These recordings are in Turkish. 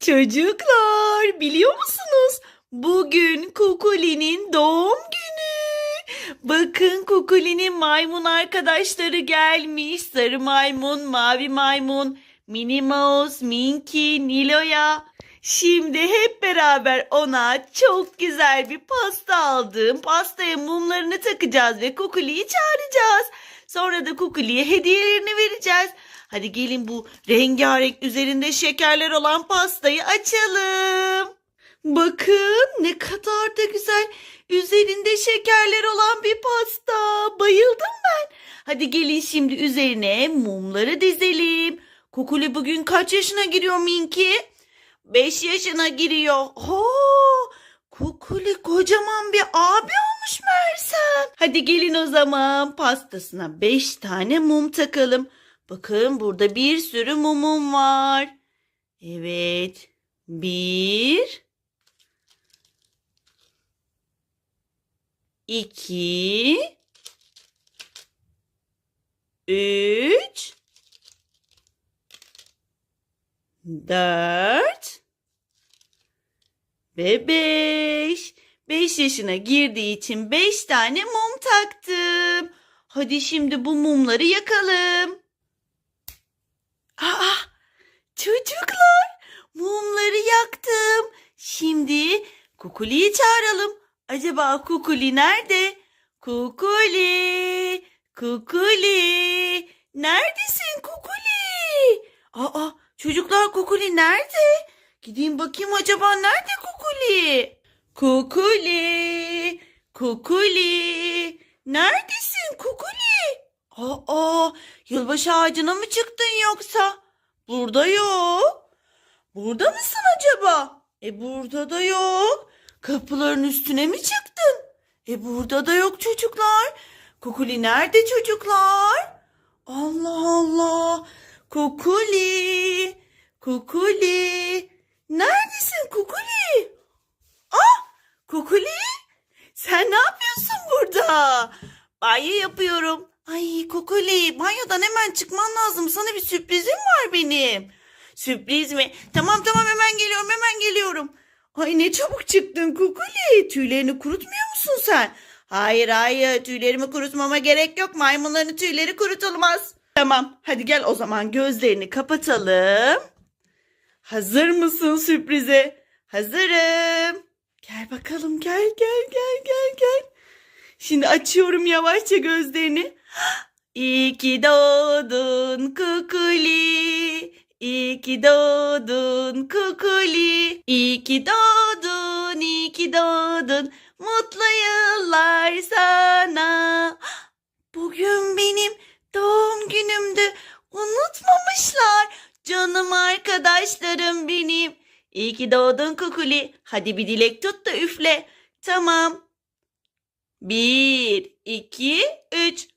Çocuklar biliyor musunuz? Bugün Kukuli'nin doğum günü. Bakın Kukuli'nin maymun arkadaşları gelmiş. Sarı maymun, mavi maymun, Minnie Mouse, Minky, Nilo'ya. Şimdi hep beraber ona çok güzel bir pasta aldım. Pastaya mumlarını takacağız ve Kukuli'yi çağıracağız. Sonra da Kukuli'ye hediyelerini vereceğiz. Hadi gelin bu rengarenk üzerinde şekerler olan pastayı açalım. Bakın ne kadar da güzel üzerinde şekerler olan bir pasta. Bayıldım ben. Hadi gelin şimdi üzerine mumları dizelim. Kukuli bugün kaç yaşına giriyor Minki? 5 yaşına giriyor. Oo, Kukuli kocaman bir abi olmuş meğersem. Hadi gelin o zaman pastasına 5 tane mum takalım. Bakın burada bir sürü mumum var. Evet. Bir. iki, Üç. Dört. Ve beş. Beş yaşına girdiği için beş tane mum taktım. Hadi şimdi bu mumları yakalım. Aa, çocuklar mumları yaktım. Şimdi Kukuli'yi çağıralım. Acaba Kukuli nerede? Kukuli, Kukuli, neredesin Kukuli? Aa, çocuklar Kukuli nerede? Gideyim bakayım acaba nerede Kukuli? Kukuli, Kukuli, neredesin Kukuli? Aa, yılbaşı ağacına mı çıktın yoksa? Burada yok. Burada mısın acaba? E burada da yok. Kapıların üstüne mi çıktın? E burada da yok çocuklar. Kukuli nerede çocuklar? Allah Allah. Kukuli. Kukuli. Neredesin Kukuli? Kukuli? Sen ne yapıyorsun burada? Banyo yapıyorum. Ay Kukuli banyodan hemen çıkman lazım. Sana bir sürprizim var benim. Sürpriz mi? Tamam tamam hemen geliyorum hemen geliyorum. Ay ne çabuk çıktın Kukuli. Tüylerini kurutmuyor musun sen? Hayır hayır tüylerimi kurutmama gerek yok. Maymunların tüyleri kurutulmaz. Tamam hadi gel o zaman gözlerini kapatalım. Hazır mısın sürprize? Hazırım. Gel bakalım gel gel gel gel gel. Şimdi açıyorum yavaşça gözlerini. İyi ki doğdun kukuli. İyi ki doğdun kukuli. İyi ki doğdun, iyi ki doğdun. Mutlu yıllar sana. İyi ki doğdun kukuli. Hadi bir dilek tut da üfle. Tamam. Bir, iki, üç.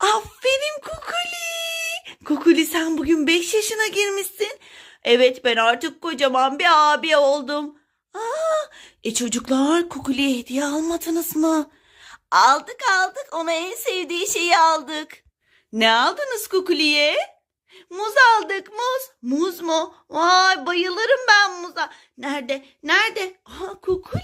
Aferin Kukuli. Kukuli sen bugün 5 yaşına girmişsin. Evet ben artık kocaman bir abi oldum. Aa, e çocuklar Kukuli'ye hediye almadınız mı? Aldık aldık ona en sevdiği şeyi aldık. Ne aldınız Kukuli'ye? Muz aldık muz. Muz mu? Vay bayılırım ben muza. Nerede? Nerede? Aa Kukuli.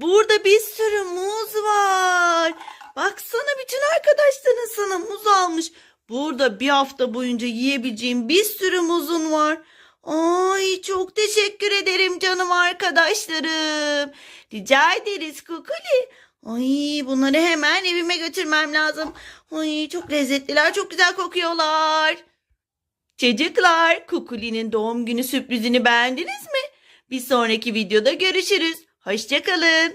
Burada bir sürü muz var. Baksana bütün arkadaşların sana muz almış. Burada bir hafta boyunca yiyebileceğim bir sürü muzun var. Ay çok teşekkür ederim canım arkadaşlarım. Rica ederiz Kukuli. Ay bunları hemen evime götürmem lazım. Ay çok lezzetliler, çok güzel kokuyorlar. Çocuklar, Kukuli'nin doğum günü sürprizini beğendiniz mi? Bir sonraki videoda görüşürüz. Hoşçakalın.